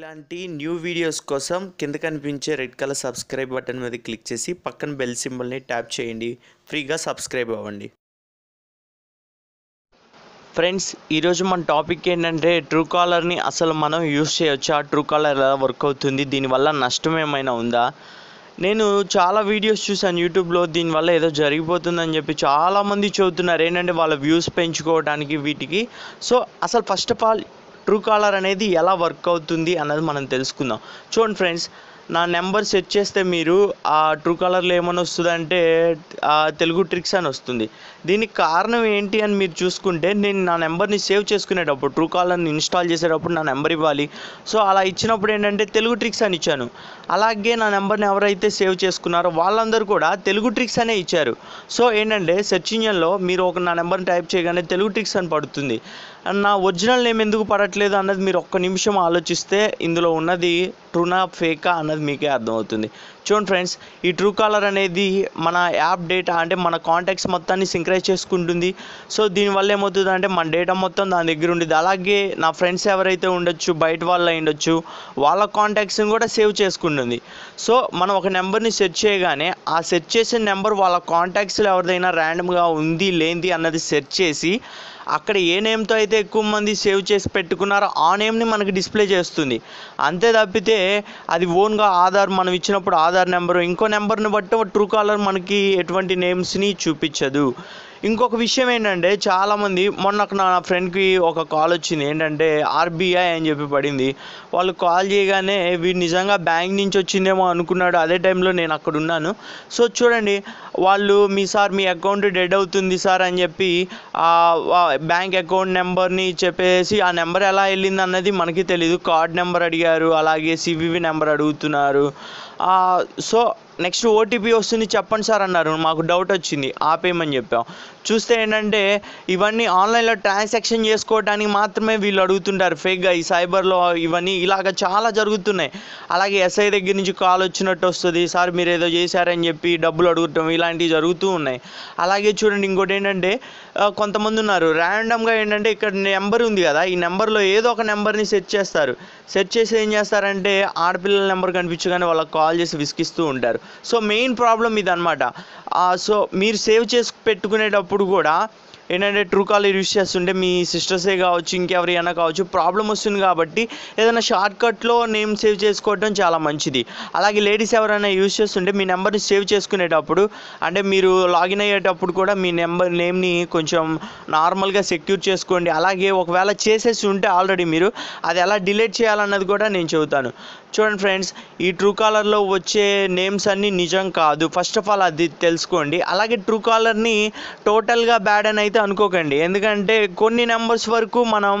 ఇలాంటి new videos కోసం కింద కనిపించే రెడ్ కలర్ సబ్స్క్రైబ్ బటన్ మీద క్లిక్ చేసి పక్కన బెల్ సింబల్ని ట్యాప్ చేయండి. ఫ్రీగా సబ్స్క్రైబ్ అవ్వండి. ఫ్రెండ్స్ ఈరోజు మన టాపిక్ ఏంటంటే ట్రూ కాలర్ని అసలు మనం యూస్ చేయొచ్చా? ట్రూ కాలర్ ఎలా వర్క్ అవుతుంది? దీనివల్ల నష్టం ఏమైనా ఉందా? నేను చాలా వీడియోస్ చూసాను యూట్యూబ్లో దీనివల్ల ఏదో జరిగిపోతుందని చెప్పి చాలామంది చెబుతున్నారు. ఏంటంటే వాళ్ళ వ్యూస్ పెంచుకోవడానికి వీటికి. సో అసలు first of all Truecaller అనేది ఎలా వర్క్ అవుతుంది అన్నది మనం తెలుసుకుందాం. చూడండి ఫ్రెండ్స్ నా నెంబర్ సెట్ చేస్తే మీరు ఆ ట్రూ కాలర్లో ఏమని వస్తుందంటే తెలుగు ట్రిక్స్ అని వస్తుంది. దీనికి కారణం ఏంటి అని మీరు చూసుకుంటే నేను నా నెంబర్ని సేవ్ చేసుకునేటప్పుడు ట్రూ కాలర్ని ఇన్స్టాల్ చేసేటప్పుడు నా నెంబర్ ఇవ్వాలి. సో అలా ఇచ్చినప్పుడు ఏంటంటే తెలుగు ట్రిక్స్ అని ఇచ్చాను. అలాగే నా నెంబర్ని ఎవరైతే సేవ్ చేసుకున్నారో వాళ్ళందరూ కూడా తెలుగు ట్రిక్స్ అనే ఇచ్చారు. సో ఏంటంటే సెర్చ్ ఇంజన్లో మీరు ఒక నా నెంబర్ని టైప్ చేయగానే తెలుగు ట్రిక్స్ అని పడుతుంది. నా ఒరిజినల్ నేమ్ ఎందుకు పడట్లేదు అన్నది మీరు ఒక్క నిమిషం ఆలోచిస్తే ఇందులో ఉన్నది ట్రూనా ఫేకా అన్నది మీకే అర్థమవుతుంది. చూడండి ఫ్రెండ్స్ ఈ ట్రూ కాలర్ అనేది మన యాప్ డేటా అంటే మన కాంటాక్ట్స్ మొత్తాన్ని సింక్రైజ్ చేసుకుంటుంది. సో దీనివల్ల ఏమవుతుంది అంటే మన డేటా మొత్తం దాని దగ్గర ఉండేది. అలాగే నా ఫ్రెండ్స్ ఎవరైతే ఉండొచ్చు బయట వాళ్ళు అయి ఉండొచ్చు వాళ్ళ కాంటాక్ట్స్ని కూడా సేవ్ చేసుకుంటుంది. సో మనం ఒక నెంబర్ని సెర్చ్ చేయగానే ఆ సెర్చ్ చేసిన నెంబర్ వాళ్ళ కాంటాక్ట్స్లో ఎవరిదైనా ర్యాండమ్గా ఉంది లేనిది అన్నది సెర్చ్ చేసి అక్కడ ఏ నేమ్తో అయితే ఎక్కువ మంది సేవ్ చేసి పెట్టుకున్నారో ఆ నేమ్ని మనకి డిస్ప్లే చేస్తుంది. అంతే తప్పితే అది ఓన్గా ఆధార్ మనం ఇచ్చినప్పుడు ఆధార్ నెంబరు ఇంకో నెంబర్ని బట్టి ట్రూ కాలర్ మనకి ఎటువంటి నేమ్స్ని చూపించదు. ఇంకొక విషయం ఏంటంటే చాలామంది మొన్న నా ఫ్రెండ్కి ఒక కాల్ వచ్చింది. ఏంటంటే ఆర్బీఐ అని చెప్పి పడింది. వాళ్ళు కాల్ చేయగానే వీడు నిజంగా బ్యాంక్ నుంచి వచ్చిందేమో అనుకున్నాడు. అదే టైంలో నేను అక్కడ ఉన్నాను. సో చూడండి వాళ్ళు మీ సార్ మీ అకౌంట్ డెడ్ అవుతుంది సార్ అని చెప్పి బ్యాంక్ అకౌంట్ నెంబర్ని చెప్పేసి ఆ నెంబర్ ఎలా వెళ్ళింది అన్నది మనకి తెలియదు కార్డ్ నెంబర్ అడిగారు. అలాగే సివివి నెంబర్ అడుగుతున్నారు. సో నెక్స్ట్ ఓటీపీ వస్తుంది చెప్పండి సార్ అన్నారు. మాకు డౌట్ వచ్చింది. ఆపేయమని చెప్పాం. చూస్తే ఏంటంటే ఇవన్నీ ఆన్లైన్లో ట్రాన్సాక్షన్ చేసుకోవడానికి మాత్రమే వీళ్ళు అడుగుతుంటారు. ఫేక్గా ఈ సైబర్లో ఇవన్నీ ఇలాగ చాలా జరుగుతున్నాయి. అలాగే ఎస్ఐ దగ్గర నుంచి కాల్ వచ్చినట్టు వస్తుంది. సార్ మీరు ఏదో చేశారని చెప్పి డబ్బులు అడుగుతాం. ఇలాంటివి జరుగుతూ ఉన్నాయి. అలాగే చూడండి ఇంకోటి ఏంటంటే కొంతమంది ఉన్నారు. ర్యాండమ్గా ఏంటంటే ఇక్కడ నెంబర్ ఉంది కదా ఈ నెంబర్లో ఏదో ఒక నెంబర్ని సెట్ చేస్తారు. సెట్ చేసి ఏం చేస్తారంటే ఆడపిల్లల నెంబర్ కనిపించగానే వాళ్ళకి కాల్ చేసి విసిగిస్తూ ఉంటారు. సో మెయిన్ ప్రాబ్లం ఇది అనమాట సో మీరు సేవ్ చేసి పెట్టుకునేటప్పుడు కూడా ఏంటంటే ట్రూ కాలర్ యూస్ చేస్తుంటే మీ సిస్టర్సే కావచ్చు ఇంకెవరైనా కావచ్చు ప్రాబ్లం వస్తుంది కాబట్టి ఏదైనా షార్ట్కట్లో నేమ్ సేవ్ చేసుకోవడం చాలా మంచిది. అలాగే లేడీస్ ఎవరైనా యూస్ చేస్తుంటే మీ నెంబర్ని సేవ్ చేసుకునేటప్పుడు అంటే మీరు లాగిన్ అయ్యేటప్పుడు కూడా మీ నెంబర్ నేమ్ని కొంచెం నార్మల్గా సెక్యూర్ చేసుకోండి. అలాగే ఒకవేళ చేసేసి ఉంటే ఆల్రెడీ మీరు అది ఎలా డిలీట్ చేయాలన్నది కూడా నేను చెబుతాను. చూడండి ఫ్రెండ్స్ ఈ ట్రూ కాలర్లో వచ్చే నేమ్స్ అన్నీ నిజం కాదు. ఫస్ట్ ఆఫ్ ఆల్ అది తెలుసుకోండి. అలాగే ట్రూ కాలర్ని టోటల్గా బ్యాడ్ అని అయితే అనుకోకండి. ఎందుకంటే కొన్ని నెంబర్స్ వరకు మనం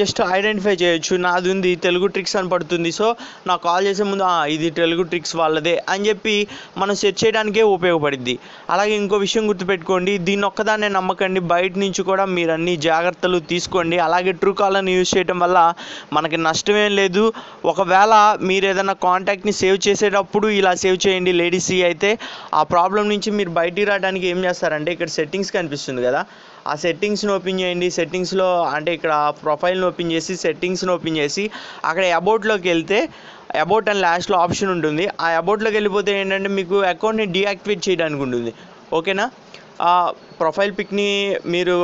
జస్ట్ ఐడెంటిఫై చేయొచ్చు. నాది ఉంది తెలుగు ట్రిక్స్ అని పడుతుంది. సో నాకు కాల్ చేసే ముందు ఇది తెలుగు ట్రిక్స్ వాళ్ళదే అని చెప్పి మనం సెర్చ్ చేయడానికే ఉపయోగపడుద్ది. అలాగే ఇంకో విషయం గుర్తుపెట్టుకోండి. దీన్ని ఒక్కదాన్నే నమ్మకండి. బయట నుంచి కూడా మీరు అన్ని జాగ్రత్తలు తీసుకోండి. అలాగే ట్రూ కాలర్ని యూజ్ చేయడం వల్ల మనకి నష్టమేం లేదు. ఒకవేళ మీరు ఏదైనా కాంటాక్ట్ని సేవ్ చేసేటప్పుడు ఇలా సేవ్ చేయండి. లేడీస్ అయితే ఆ ప్రాబ్లం నుంచి మీరు బయటికి రావడానికి ఏం చేస్తారంటే ఇక్కడ సెట్టింగ్స్ కనిపిస్తుంది కదా. ఆ సెట్టింగ్స్ని ఓపెన్ చేయండి. సెట్టింగ్స్లో అంటే ఇక్కడ ప్రొఫైల్ని ఓపెన్ చేసి సెట్టింగ్స్ని ఓపెన్ చేసి అక్కడ అబౌట్లోకి వెళ్తే అబౌట్ అని లాస్ట్లో ఆప్షన్ ఉంటుంది. ఆ అబౌట్లోకి వెళ్ళిపోతే ఏంటంటే మీకు అకౌంట్ని డీయాక్టివేట్ చేయడానికి ఉంటుంది. ఓకేనా ఆ ప్రొఫైల్ పిక్ని మీరు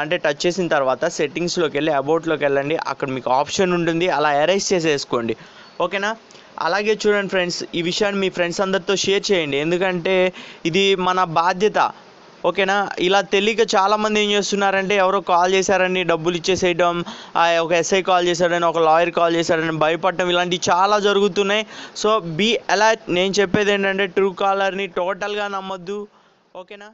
అంటే టచ్ చేసిన తర్వాత సెట్టింగ్స్లోకి వెళ్ళి అబౌట్లోకి వెళ్ళండి. అక్కడ మీకు ఆప్షన్ ఉంటుంది. అలా ఎరైజ్ చేసేసుకోండి. ఓకేనా అలాగే చూడండి ఫ్రెండ్స్ ఈ విషయాన్ని మీ ఫ్రెండ్స్ అందరితో షేర్ చేయండి. ఎందుకంటే ఇది మన బాధ్యత. ఓకేనా? ఇలా తెలియక చాలామంది ఏం చేస్తున్నారంటే ఎవరో కాల్ చేశారని డబ్బులు ఇచ్చేసేయడం ఒక ఎస్ఐ కాల్ చేశాడని ఒక లాయర్ కాల్ చేశాడని భయపడటం ఇలాంటివి చాలా జరుగుతున్నాయి. So be alert. నేను చెప్పేది ఏంటంటే ట్రూ కాలర్ని టోటల్గా నమ్మొద్దు. ఓకేనా?